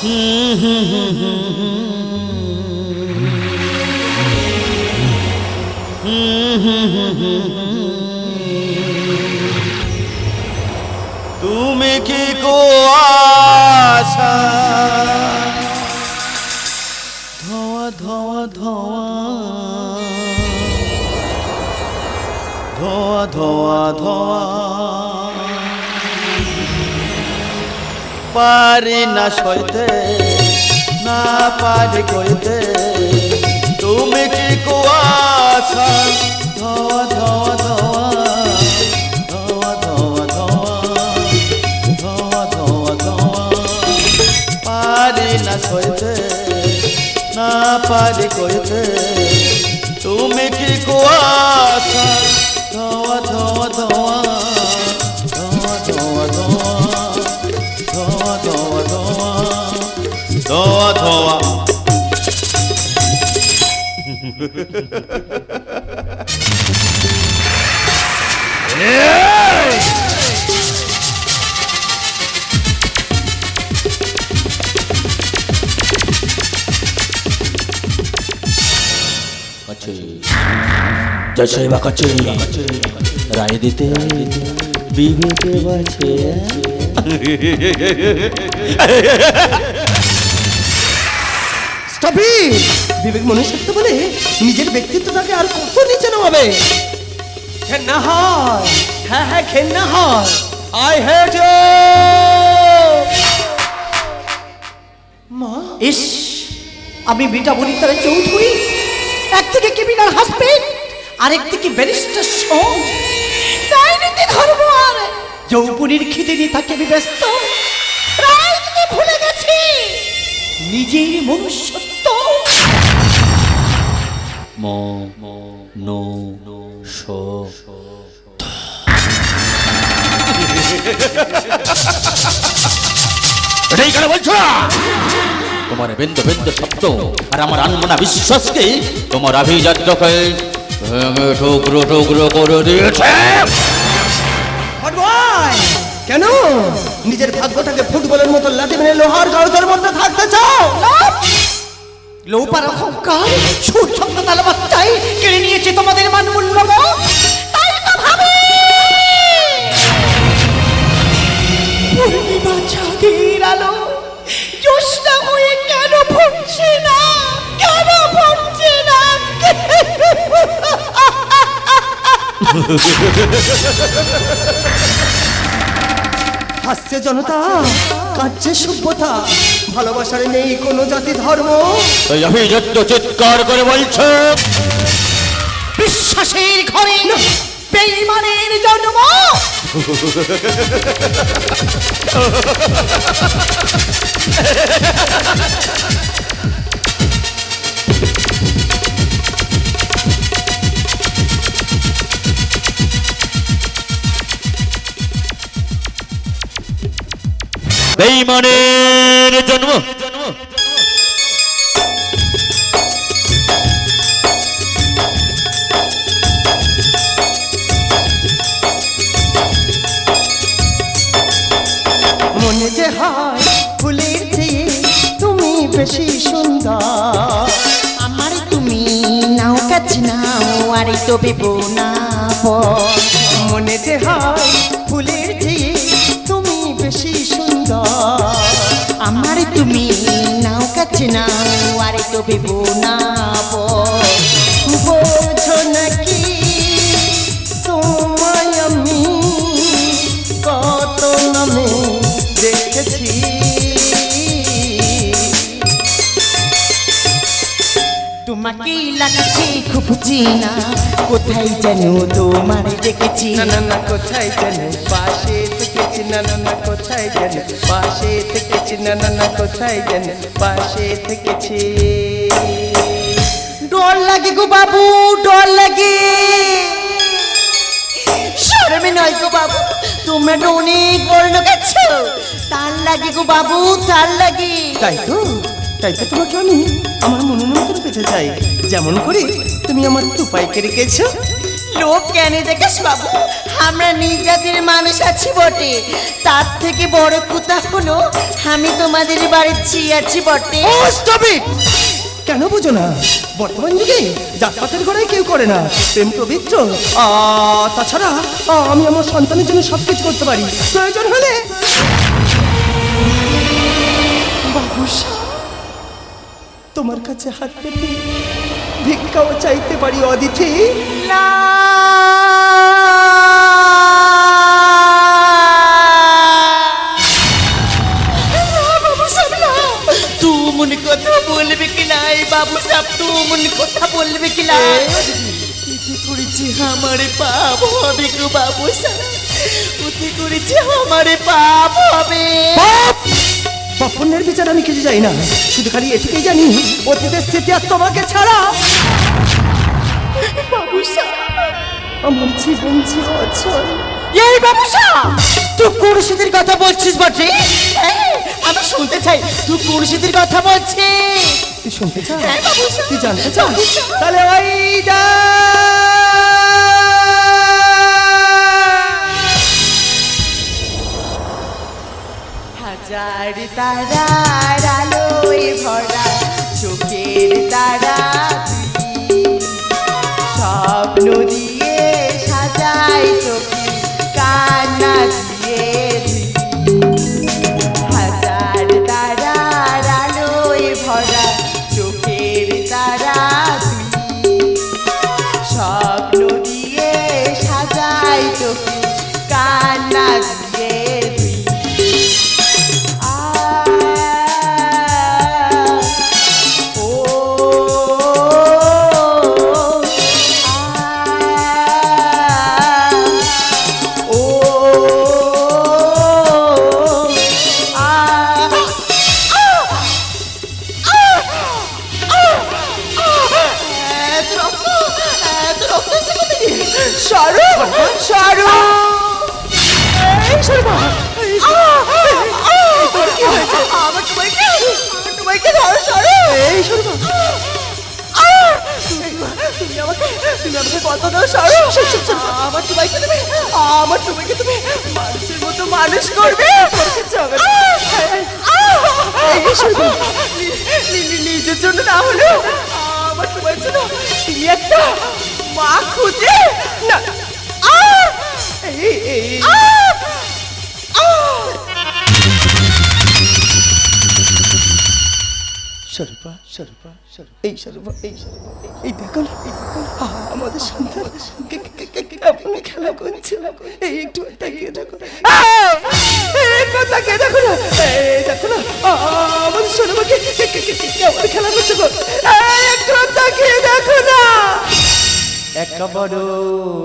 তুমি কি কুয়াশা ধোয়া ধোয়া ধোয়া। ধোয়া ধোয়া ধোয়া। পারি না সইতে, না পারি কইতে, তুমি কি কুয়াশা? ধোয়া ধোয়া ধোয়া না পারি কইতে, তুমি কি জয় বা কাছে রায় দিতে বিবেকে বাছে স্টপি বিবেক মনুষ্যত্ব বলে নিজের ব্যক্তিত্বটাকে আর কত নিচে নামাবে? ঘেন্না হয়। হ্যাঁ হ্যাঁ ঘেন্না হয়। আই মা? ইস, আমি চৌধুরী এক থেকে ক্রিমিনাল হাসবেন্ড আরেক থেকে ব্যারিস্টার সোম তাই নীতি ধর্ম আর? যৌবনের তাকে আমি ব্যস্ত। রাজনীতি ভুলে গেছি নিজের মনুষ্যত্ব ম নো স। এটাই কেন বলছো না? তোমার বিন্দ বিন্দ শব্দ আর আমার আনমনা বিশ্বাসকে তোমার আভিজাত্যকে ভেঙে টুকরো টুকরো করে দিয়েছে। কেন? নিজের ভাগ্যটাকে ফুটবলের মতো লাঠি মেরে লোহার গাড়িটার মধ্যে থাকতে চাও? লোপার অহংকার সুর ছন্দ তালবাত্তাই কেড়ে নিয়েছে তোমাদের মান মূল্যবোধ তাই তো ভাবি। পূর্ণিমা চাঁদের আলো, জ্যোৎস্না হয়ে কেন ফুটছে না? কেন ফুটছে না? হাসছে জনতা কাঁদছে সভ্যতা ভালোবাসার নেই কোনো জাতি ধর্ম। এই আভিজাত্য চিৎকার করে বলছে বিশ্বাসের ঘরে বেইমানের জন্ম। বেইমানের জন্ম। মনে যে হয় ফুলের চেয়ে তুমি বেশি সুন্দর। আমার তুমি নাও কাছে নাও, আরে তো বেবো না মনে যে হয় ফুলের চেয়ে তুমি বেশি সুন্দর। আমার তুমি নাও কাছে নাও, আরে তো বেবো না বোঝো নাকি তোমায় আমি কত নামে দেখেছি। তোমাকে লাগছে খুব চিনা, কোথায় যেন তোমার দেখেছি। না না, কোথায় যেন পাশে না কোথায় যেন পাশে থেকেছি না কোথায় যেন পাশে থেকেছি। ডর লাগে গো বাবু ডর লাগে। শরমে নয় গো বাবু তোমরা তো অনেক বর্ণ গেছো। তার লাগে গো বাবু তার লাগে। তাই তো তাই তো তোমাকে আমি আমার মনোনয়ন করে পেতে চাই। যেমন করে তুমি আমার টুপাইকে রেখেছো লোভ কেন দেখিস বাবু? আমরা নির্যাতির মানুষ আছি বটে। তার থেকে বড় কথা হলো, আমি তোমাদের বাড়ির ছি আছি বটে। কেন বুঝো না? বর্তমান যুগে জাতপাতের ঘরে কেউ করে না। প্রেম পবিত্র। তাছাড়া আমি আমার সন্তানের জন্য সব কিছু করতে পারি। প্রয়োজন হলে। তোমার কাছে হাত পেতে ভিক্ষাও চাইতে পারি অদিতি। না। তুমন কথা বলবে কি নাই বাবু সাহেব তুমন কথা বলবে কি নাই? এতে করেছি আমারে পাপ হবে গো বাবু সাহেব ওতে করেছি আমারে পাপ হবে। পপনের বিচার আমি কিছু জানি না। শুধু খালি এটুকুই জানি অতীতের স্মৃতি আর তোমাকে ছাড়া। বাবু সাহেব আমার জীবন ছিল অচল। এই বাবুসা! তুই কুরুষিদের কথা বলছিস বটে? হ্যাঁ, আমি শুনতে চাই। তুই কুরুষিদের কথা বলছিস? তুই শুনতে চাস? হ্যাঁ, বাবুসা। তুই জানতে চাস? তাহলে ওই যা হাজার তারার আলোয় ভরা চোখের তারা সব স্বপ্ন সরবা সরবা এই সরবা এই সরবা এই এই দেখো না, আমাদের সন্তান। কে- খেলা করছে? এই একটু তাকিয়ে দেখো। একটু তাকিয়ে দেখো না। এই দেখো না। আমাদের সরবাকে কে- কে- কে- কেমন খেলা করছে গো? একটু তাকিয়ে দেখো না। একা বড়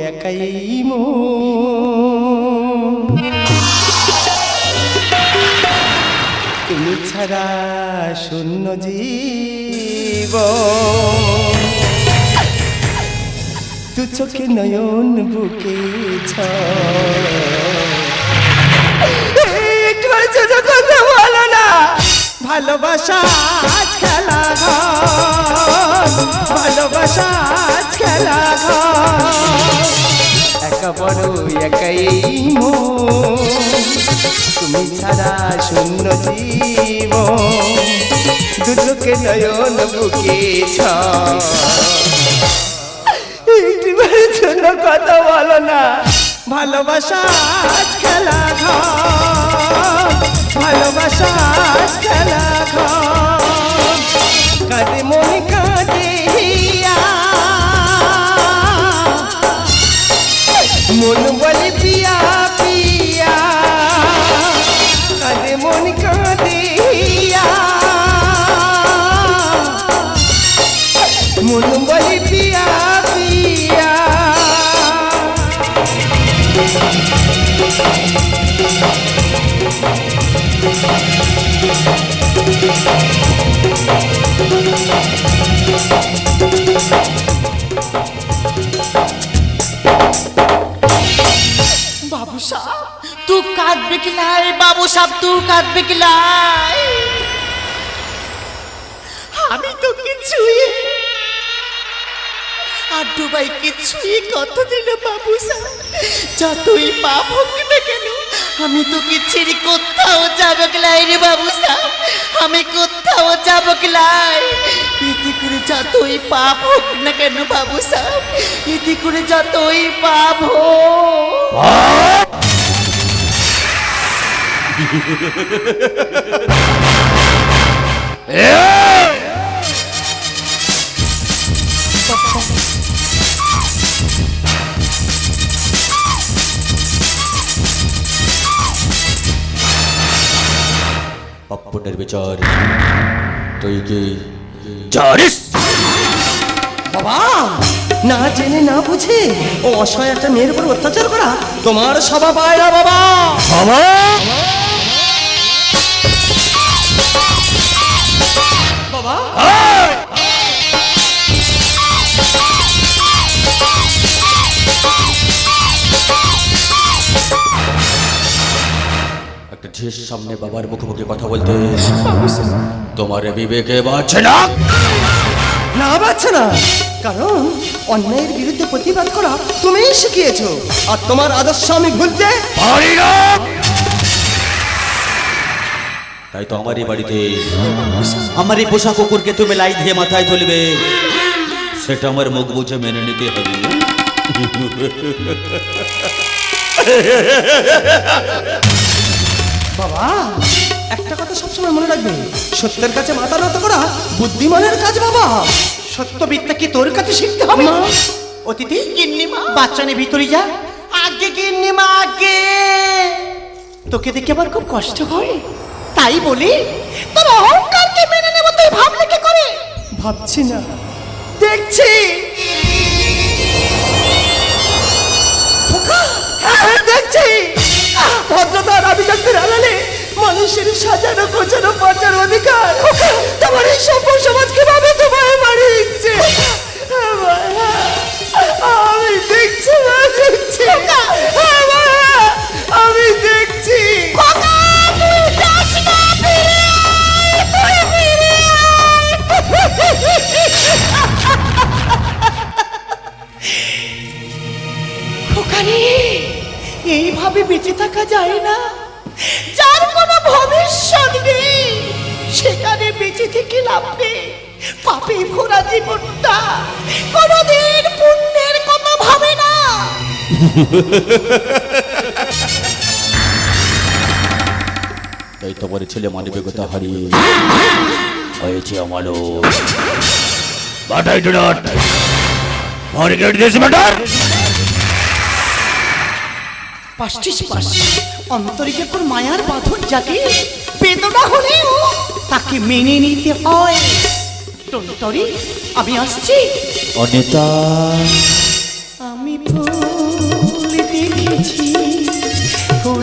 একাই মন তুমি ছাড়া শূন্য জীব। তু চোখে নয়ন বুকে ছ একবার ছোট কথা বলো না, ভালোবাসা আজ খেলা ভালোবাসা আজ খেলা ঘর একা বড় একাই তুমি ছাড়া শূন্য জীব। দুটোকে নয়ন বুকে একটিবারের জন্য কথা বলো না। ভালোবাসা খেলা ঘর। সাহ কাঁদবে কি আমি তোকে ছুঁয়ে আর ডুবাই কিছুই কথা দিল বাবু যতই পাপ হোক না কেন, আমি কোথাও যাব রে বাবু আমি কোথাও যাব গলাই এতে করে যতই পাপ হোক না কেন বাবু সাহেব করে যতই পাপ হোক। পাপ্পনের বিচার তুই কি জানিস? বাবা না জেনে না বুঝে ও অসহায় একটা মেয়ের উপর অত্যাচার করা তোমার সভা পায় না বাবা। বাবা! একটা ঝির সামনে বাবার মুখোমুখি কথা বলতে। তোমার বিবেকে বাঁচে না। না পাচ্ছে না। কারণ অন্যায়ের বিরুদ্ধে প্রতিবাদ করা তুমিই শিখিয়েছো। আর তোমার আদর্শ আমি ভুলতে পারি না। তাই তো আমারই বাড়িতে আমার এই পোষা কুকুরকে তুমি লাই দিয়ে মাথায় তুলবে। সেটা আমার মুখ বুঝে মেনে নিতে হবে। বাবা একটা কথা সবসময় মনে রাখবে। সত্যের কাছে মাথা নত করা বুদ্ধিমানের কাজ বাবা। সত্যবিদ্যা কি তোর কাছে শিখতে হবে? অতিথি গিন্নিমা। বাচ্চা নে ভিতরে যা। আগে গিন্নিমা আগে। তোকে দেখে আবার খুব কষ্ট হয়। তাই বলি তোর অহংকারকে মেনে নেব তুই ভাবলে কি করে? ভাবছি না। দেখছি। হ্যাঁ, দেখছি। ভদ্রতার আভিজাত্যের আড়ালে মানুষের সাজানো গোছানো বাঁচার অধিকার। তোমার এই সভ্য সমাজ কীভাবে বেঁচে থাকা যায় না। যার কোনো ভবিষ্যৎ নেই, সেখানে বেঁচে থেকে লাভ নেই। পাপে ভরা জীবনটা কোনোদিন পুণ্যের কথা ভাবে না। তাই তোমার ছেলে মানবিকতা হারিয়ে হয়েছে I do not. Forget this matter. পাষ্টিস পাশ অন্তরে যখন মায়ার বাঁধন জাগে বেদনা হলেও তাকে মেনে নিতে হয়। তরি আমি আসছি। অনিতা। আমি ফুল দেখেছি ফুল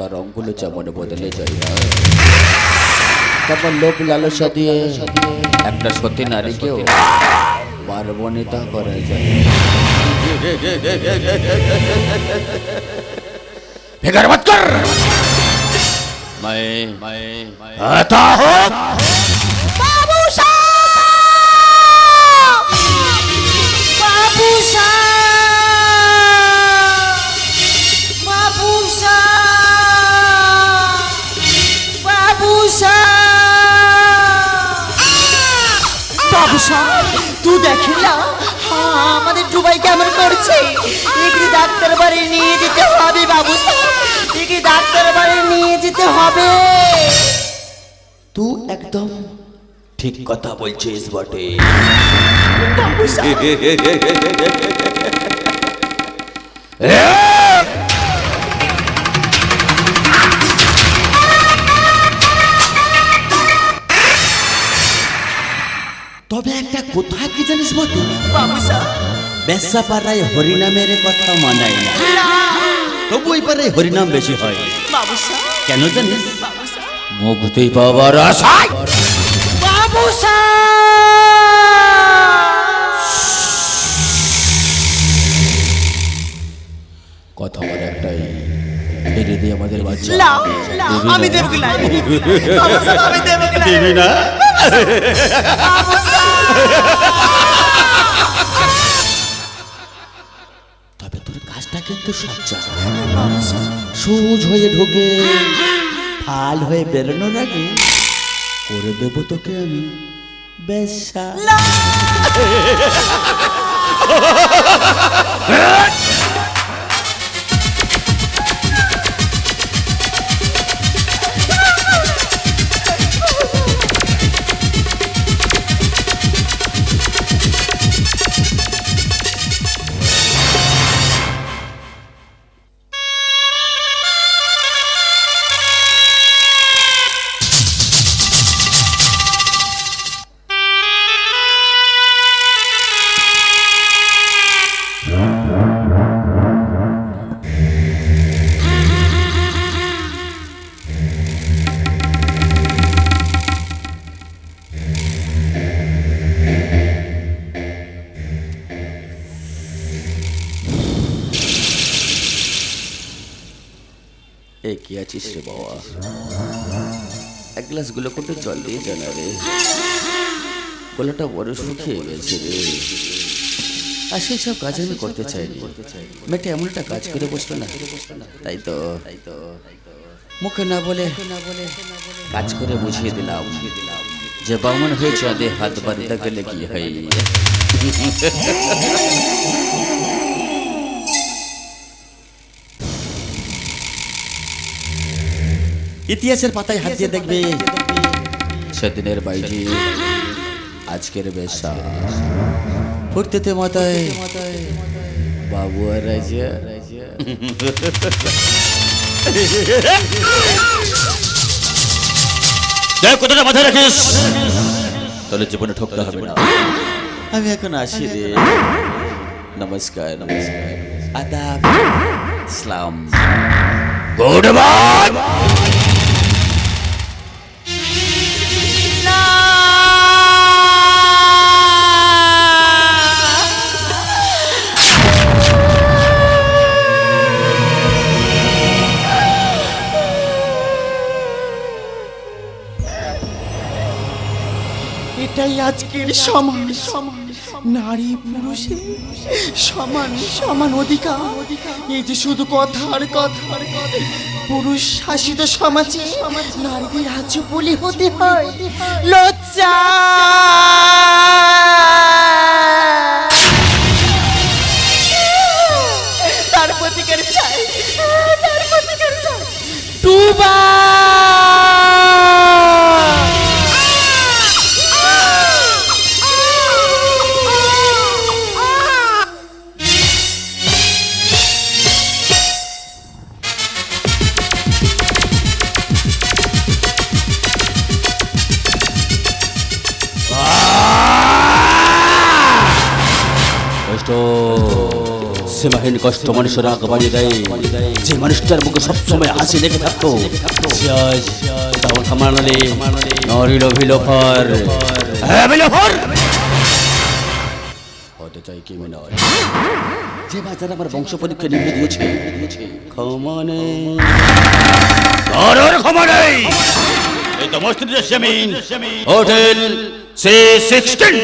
পাতার অঙ্গুলো যেমন বদলে যায় না তারপর লোক লালসা দিয়ে একটা সত্যি নারীকেও পার্বণিতা করা যায় ফিকার মত কর मैं मैं आता हूँ বাবু তু দেখিলা আমাদের ডুবাই কেমন করছে? একে ডাক্তার বাড়ি নিয়ে যেতে হবে বাবু। একে ডাক্তার বাড়ি নিয়ে যেতে হবে। তুই একদম ঠিক কথা বলছিস বটে। তবে বেসা পাড়ায় হরিনামের কথা মানায় না। তবু ওই পাড়ায় হরিনাম বেশি হয়। কেন জানিস মুক্তি পাওয়ার আশায় বাবু কথা বলে একটাই দিয়ে আমাদের বাচ্চা। আমি দিবি না? কিন্তু সচ্চা সুজ হয়ে ঢোকে ফাল হয়ে বেরোনোর আগে করে দেবো তোকে আমি বেশা এক গ্লাসগুলো করতে জল দিয়ে জানা রে। গলাটা বড় শুকিয়ে গেছে রে। আর সেই সব কাজ আমি করতে চাইনি। মেয়েটা এমন একটা কাজ করে বসল না। তাই তো। তাই তো মুখে না বলে না বলে কাজ করে বুঝিয়ে দিলাম। যে বামন হয়ে চাঁদে হাত বাঁধতে গেলে কি হয়? ইতিহাসের পাতায় হাত দিয়ে দেখবে। সেদিনের বাইজি আজকের বেশা। ফুর্তিতে মাথায় বাবু আর রাজা দেখ কথাটা মাথায় রাখিস। তাহলে জীবনে ঠকতে হবে না। আমি এখন আসি রে। নমস্কার নমস্কার। আদাব। Islam good bye. এটাই আজকের সমান নারী পুরুষে সমান সমান অধিকার। এই যে শুধু কথার কথার পুরুষ শাসিত সমাজে নারীদের আজ বলি হতে হয়। লজ্জা! কষ্ট মানুষের আগ বাড়িয়ে দেয়। যে মানুষটার মুখে সবসময় হাসি দেখে থাকতো হ্যাঁ যে বাজার আমার বংশ পরীক্ষা নিয়ে দিয়েছে সি সিক্সটিন।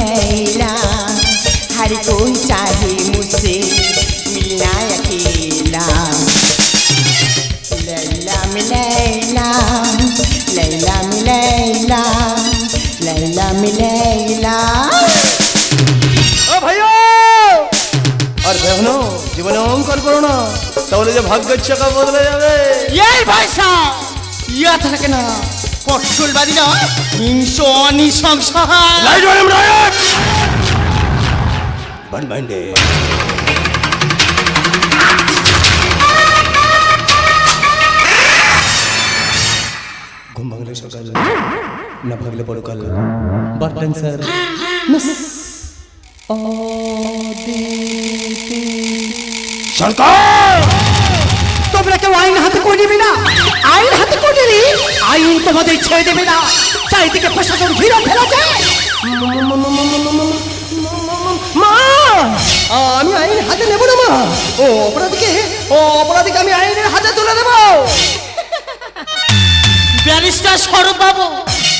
गैला हर कोई चाहे मुझसे मिलना अकेला लैला मिलैला लैला मिलैला लैला मिलैला ओ भैया আর দেখো জীবনে অহংকার করো না তাহলে যে ভাগ্যের চাকা বদলে যাবে এই ভাই সাহ ইয়া থাকে না কট্টলবাদী না হিংস অনিঃসংসার বান মাইন্ডে ঘুম ভাঙলে সকাল না ভাগলে বড় কাল বাটলেন স্যার সরকার! তোমরা কেউ আইন হাতে করে নিবি না। আইন হাতে করে নিবি আইন তোমাদের ছেড়ে দেবে না। চারিদিকে প্রশাসন ঘিরে ফেলেছে মা আমি আইন হাতে নেব না মা। ও অপরাধীকে ও অপরাধীকে আমি আইনের হাতে তুলে দেবো। ব্যারিস্টার সরব বাবু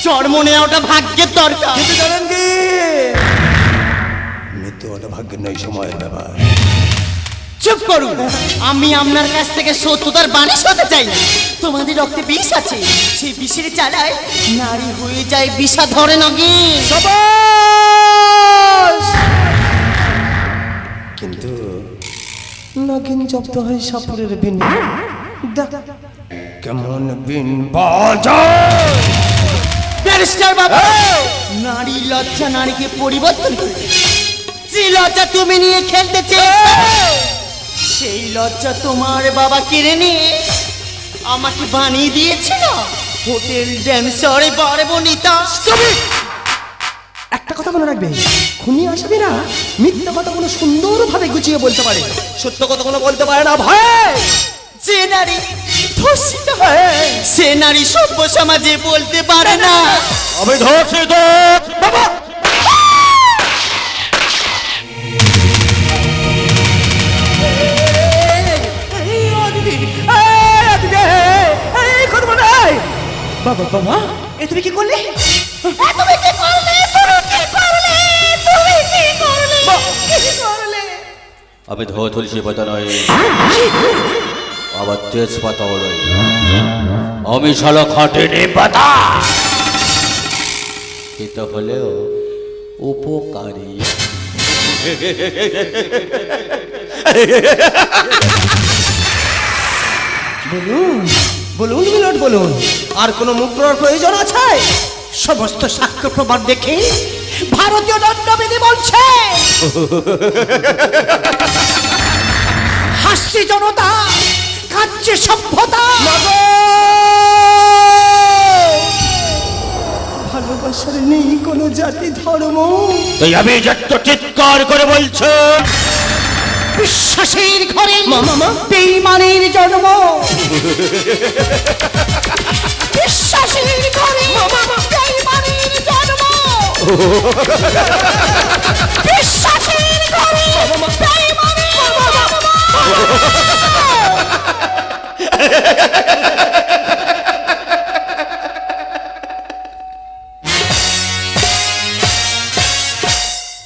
জন্ম নেওয়াটা ভাগ্যের দরকার। কিন্তু জানেন কি? মৃত্যু হলো ভাগ্যের নয় সময়ের ব্যাপার। চুপ করুন। আমি আপনার কাছ থেকে সত্যতার বানিশ হতে চাই না। তোমাদের রক্তে বিষ আছে। সেই বিষের চালায় নারী হয়ে যায় বিষা ধরে নগে কিন্তু নাগিন জব্দ হয় সাপুরের বিন। দেখ কেমন বিন ব্যারিস্টার বাবু নারী লজ্জা নারীকে পরিবর্তন করে। যে লজ্জা তুমি নিয়ে খেলতে চেয়েছো সেই লজ্জা তোমার বাবা কেড়ে নিয়ে আমাকে বানিয়ে দিয়েছিল। হোটেল ড্যান্সারে বড় বনিতা একটা কথা মনে রাখবে। খুনি আসবে না মিথ্যা কথা কোনো সুন্দরভাবে গুছিয়ে বলতে পারে। সত্য কথা কোনো বলতে পারে না ভয়! যে নারী ধর্ষিত হয় সে নারী সভ্য সমাজে বলতে পারে না। আমি ধর্ষিত! বাবা! বাবা। বাবা এ তুমি কি করলে? তুমি কি করলে? তুমি কি করলে? তুমি কি করলে? কি করলে? আমি ধোয়া তুলসী পাতা নয়। আবার তেজ পাতাও নয়। আমি শালা খাটে নে পাতা। এটা হলেও উপকারী। বলুন। বলুন মিলট বলুন আর কোনো মুদ্রার প্রয়োজন আছে? সমস্ত সাক্ষ্য প্রমাণ দেখে ভারতীয় দণ্ডবিধি বলছে। হাসছে জনতা কাঁদছে সভ্যতা। ভালোবাসার নেই কোনো জাতি ধর্ম। তাই আমি যত চিৎকার করে বলছো বিশ্বাসের ঘরে বেইমানের জন্ম। বিশ্বাসের ঘরে বেইমানের জন্ম। বিশ্বাসের ঘরে বেইমানের জন্ম।